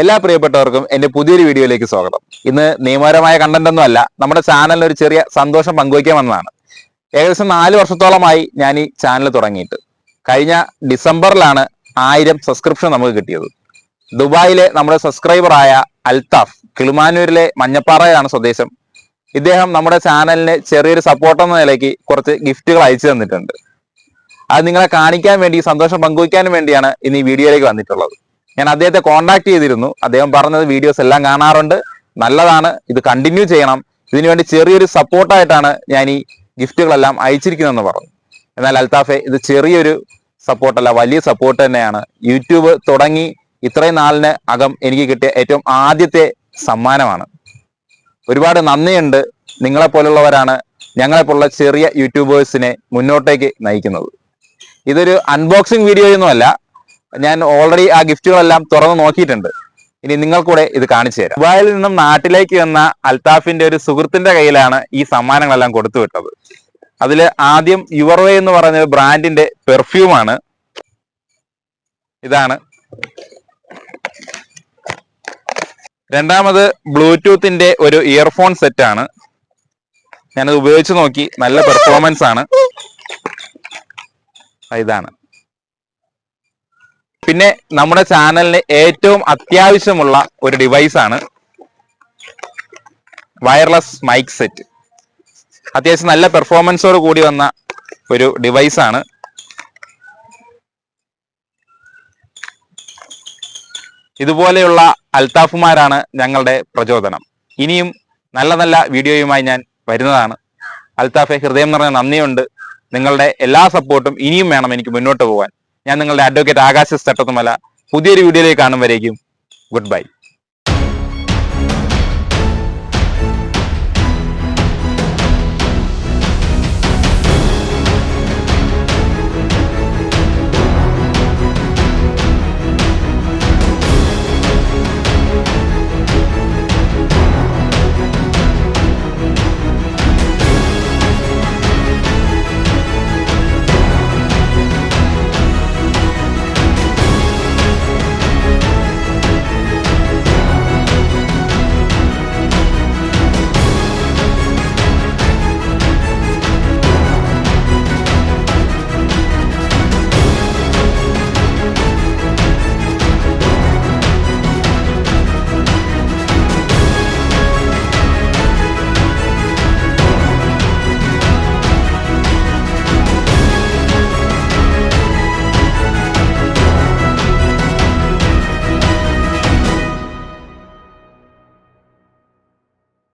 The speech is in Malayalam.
എല്ലാ പ്രിയപ്പെട്ടവർക്കും എന്റെ പുതിയൊരു വീഡിയോയിലേക്ക് സ്വാഗതം. ഇന്ന് നിയമപരമായ കണ്ടന്റ് ഒന്നും അല്ല നമ്മുടെ ചാനലിന് ഒരു ചെറിയ സന്തോഷം പങ്കുവയ്ക്കാൻ വന്നതാണ് ഏകദേശം നാല് വർഷത്തോളമായി ഞാൻ ഈ ചാനൽ തുടങ്ങിയിട്ട്. കഴിഞ്ഞ ഡിസംബറിലാണ് ആയിരം സബ്സ്ക്രിപ്ഷൻ നമുക്ക് കിട്ടിയത്. ദുബായിലെ നമ്മുടെ സബ്സ്ക്രൈബറായ അൽത്താഫ് കിളിമാനൂരിലെ മഞ്ഞപ്പാറയാണ് സ്വദേശം. ഇദ്ദേഹം നമ്മുടെ ചാനലിന് ചെറിയൊരു സപ്പോർട്ട് എന്ന നിലയ്ക്ക് കുറച്ച് ഗിഫ്റ്റുകൾ അയച്ചു തന്നിട്ടുണ്ട്. അത് നിങ്ങളെ കാണിക്കാൻ വേണ്ടി സന്തോഷം പങ്കുവയ്ക്കാനും വേണ്ടിയാണ് ഇന്ന് ഈ വീഡിയോയിലേക്ക് വന്നിട്ടുള്ളത്. ഞാൻ അദ്ദേഹത്തെ കോൺടാക്ട് ചെയ്തിരുന്നു. അദ്ദേഹം പറഞ്ഞത് വീഡിയോസ് എല്ലാം കാണാറുണ്ട്. നല്ലതാണ്. ഇത് കണ്ടിന്യൂ ചെയ്യണം. ഇതിനുവേണ്ടി ചെറിയൊരു സപ്പോർട്ടായിട്ടാണ് ഞാൻ ഈ ഗിഫ്റ്റുകളെല്ലാം അയച്ചിരിക്കുന്നതെന്ന് പറഞ്ഞു. എന്നാൽ അൽത്താഫെ ഇത് ചെറിയൊരു സപ്പോർട്ടല്ല വലിയ സപ്പോർട്ട് തന്നെയാണ്. യൂട്യൂബ് തുടങ്ങി ഇത്രയും നാളിന് അകം എനിക്ക് കിട്ടിയ ഏറ്റവും ആദ്യത്തെ സമ്മാനമാണ്. ഒരുപാട് നന്ദിയുണ്ട് നിങ്ങളെപ്പോലുള്ളവരാണ് ഞങ്ങളെപ്പോലുള്ള ഞങ്ങളെ പോലുള്ള ചെറിയ യൂട്യൂബേഴ്സിനെ മുന്നോട്ടേക്ക് നയിക്കുന്നത്. ഇതൊരു അൺബോക്സിംഗ് വീഡിയോ ഒന്നുമല്ല ഞാൻ ഓൾറെഡി ആ ഗിഫ്റ്റുകളെല്ലാം തുറന്ന് നോക്കിയിട്ടുണ്ട്. ഇനി നിങ്ങൾ കൂടെ ഇത് കാണിച്ചു തരാം. ദുബായിൽ നിന്നും നാട്ടിലേക്ക് വന്ന അൽത്താഫിന്റെ ഒരു സുഹൃത്തിന്റെ കയ്യിലാണ് ഈ സമ്മാനങ്ങളെല്ലാം കൊടുത്തു വിട്ടത്. അതിൽ ആദ്യം യുവർവേ എന്ന് പറഞ്ഞ ബ്രാൻഡിന്റെ പെർഫ്യൂമാണ് ഇതാണ്. രണ്ടാമത് ബ്ലൂടൂത്തിന്റെ ഒരു ഇയർഫോൺ സെറ്റ് ആണ്. ഞാനത് ഉപയോഗിച്ച് നോക്കി. നല്ല പെർഫോമൻസ് ആണ്. ഇതാണ്. പിന്നെ നമ്മുടെ ചാനലിന് ഏറ്റവും അത്യാവശ്യമുള്ള ഒരു ഡിവൈസ് ആണ് വയർലെസ് മൈക്ക് സെറ്റ് അത്യാവശ്യം നല്ല പെർഫോമൻസോട് കൂടി വന്ന ഒരു ഡിവൈസ് ആണ്. ഇതുപോലെയുള്ള അൽത്താഫുമാരാണ് ഞങ്ങളുടെ പ്രചോദനം. ഇനിയും നല്ല നല്ല വീഡിയോയുമായി ഞാൻ വരുന്നതാണ്. അൽത്താഫെ ഹൃദയം നിറഞ്ഞ നന്ദിയുണ്ട്. നിങ്ങളുടെ എല്ലാ സപ്പോർട്ടും ഇനിയും വേണം എനിക്ക് മുന്നോട്ട് പോകാൻ ഞാൻ നിങ്ങളുടെ അഡ്വക്കേറ്റ് ആകാശ ചട്ടത്തുമല പുതിയൊരു വീഡിയോയിലേക്ക് കാണും ഗുഡ് ബൈ